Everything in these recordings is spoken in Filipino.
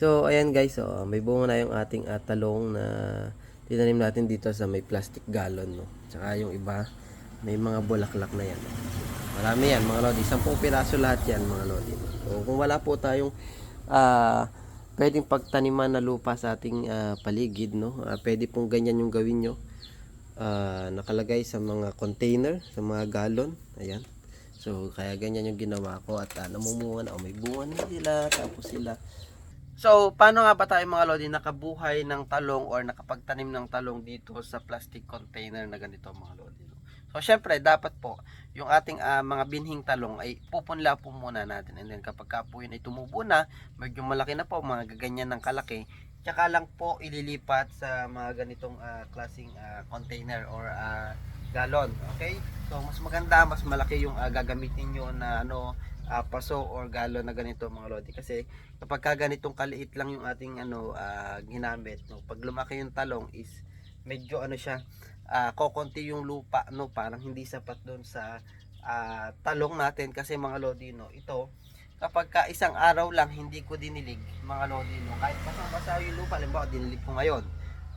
So, ayan guys, so, may bunga na yung ating ah, talong na tinanim natin dito sa may plastic gallon, no? Tsaka yung iba, may mga bulaklak na yan. Marami yan, mga lodi. Sampung piraso lahat yan, mga lodi. So, kung wala po tayong ah, pwedeng pagtaniman na lupa sa ating ah, paligid, no? Ah, pwede pong ganyan yung gawin nyo. Ah, nakalagay sa mga container, sa mga galon. Ayan. So, kaya ganyan yung ginawa ko at uh, namumunga na. O, may bunga na sila. Tapos sila. So, paano nga ba tayo mga lodi nakabuhay ng talong or nakapagtanim ng talong dito sa plastic container na ganito mga lodi? So, syempre, dapat po, yung ating ah, mga binhing talong ay pupunla po muna natin. And then, kapag ka po yun ay tumubo na, medyo malaki na po, mga gaganyan ng kalaki, tsaka lang po ililipat sa mga ganitong ah, klaseng ah, container or ah, galon. Okay? So, mas maganda, mas malaki yung ah, gagamitin nyo na ano, ah, paso or galon na ganito mga lodi. Kasi kapag ka ganitong kaliit lang yung ating ano ah, ginamit, no, pag lumaki yung talong is medyo ano siya, ah, kokonti yung lupa, no, parang hindi sapat doon sa ah, talong natin kasi mga lodi, no, ito kapag ka isang araw lang hindi ko dinilig mga lodi, no, kahit basang-basa yung lupa, halimbawa dinilig ko ngayon,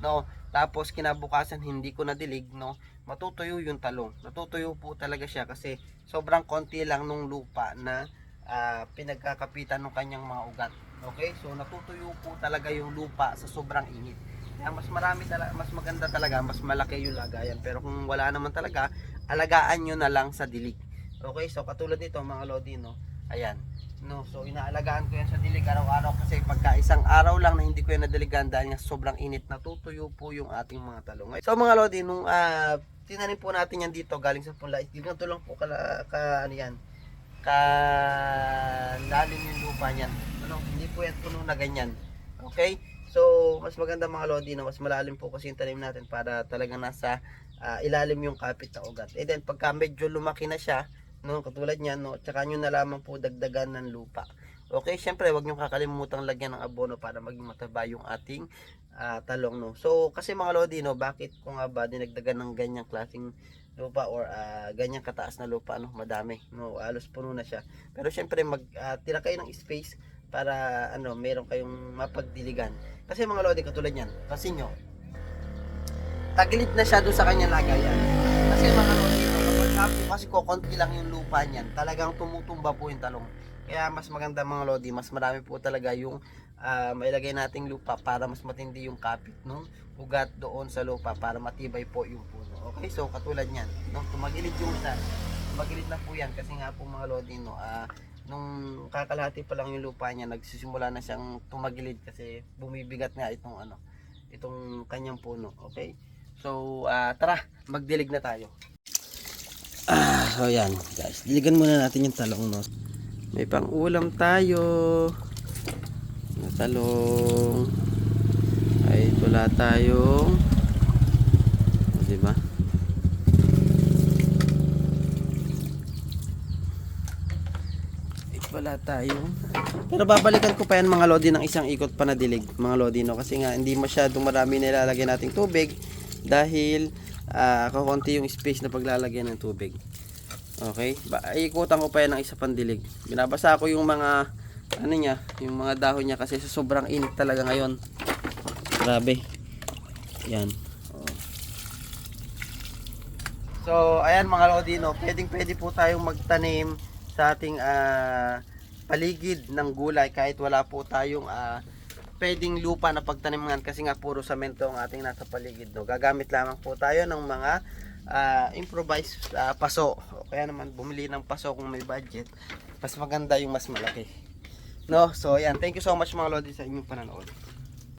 no, tapos kinabukasan hindi ko nadilig, no, matutuyo yung talong. Natutuyo po talaga siya kasi sobrang konti lang nung lupa na ah, pinagkakapitan ng kanyang mga ugat. Okay? So natutuyo po talaga yung lupa sa sobrang init. Kaya mas marami talaga, mas maganda talaga, mas malaki yung lagayan. Pero kung wala naman talaga, alagaan nyo na lang sa dilig. Okay? So katulad nito mga lodi, no? Ayan. No, so inaalagaan ko yan sa dilig araw-araw kasi pagka isang araw lang na hindi ko yan nadiligan dahil nga sobrang init natutuyo po yung ating mga talong. So mga lodi, nung ah, tinanim po natin yan dito galing sa punla, ganito lang po kala, ka ano yan, ka lalim yung lupa niyan. Ano, hindi po yan puno na ganyan. Okay? So, mas maganda mga lodi na mas malalim po kasi yung tanim natin para talagang nasa ah, ilalim yung kapit na ugat. And then pagka medyo lumaki na siya, no, katulad niyan, no, tsaka nyo na lamang po dagdagan ng lupa. Okay, syempre wag niyo kakalimutan lagyan ng abono para maging mataba yung ating ah, talong no. So kasi mga lodi no, bakit ko nga ba dinagdagan ng ganyang klaseng lupa or ah, ganyang kataas na lupa no, madami no, halos puno na siya. Pero syempre mag ah, tira kayo ng space para ano, meron kayong mapagdiligan. Kasi mga lodi katulad niyan, kasi nyo tagilid na siya doon sa kanyang lagayan. Kasi mga lodi, ka po kasi kokonti lang yung lupa niyan, talagang tumutumba po yung talong. Kaya mas maganda mga lodi, mas marami po talaga yung ah, mailagay nating lupa para mas matindi yung kapit nung ugat doon sa lupa para matibay po yung puno. Okay, so katulad niyan, no, tumagilid yung isa. Tumagilid na po yan kasi nga po mga lodi, no, ah, nung kakalahati pa lang yung lupa niya, nagsisimula na siyang tumagilid kasi bumibigat nga itong ano, itong kanyang puno. Okay? So, ah, tara, magdilig na tayo. So yan, guys. Diligan muna natin yung talong, no. May pang-ulam tayo. Na talong. Ay, wala tayong o, diba? Ay, wala tayong pero babalikan ko pa yan mga lodi ng isang ikot pa na dilig mga lodi no kasi nga hindi masyadong marami nilalagay nating tubig dahil ah kakunti yung space na paglalagyan ng tubig okay? Ba ikutan ko pa yan ng isa pang dilig. Binabasa ko yung mga ano niya yung mga dahon niya kasi sa sobrang init talaga ngayon. Grabe. Yan. Oh. so ayan mga lodi no pwedeng pwede po tayong magtanim sa ating ah, paligid ng gulay kahit wala po tayong ah, pwedeng lupa na pagtaniman kasi nga puro semento ang ating nasa paligid no? Gagamit lamang po tayo ng mga ah, improvised ah, paso. Kaya naman bumili ng paso kung may budget. Mas maganda yung mas malaki. No? So ayan. Thank you so much mga lodi sa inyong panonood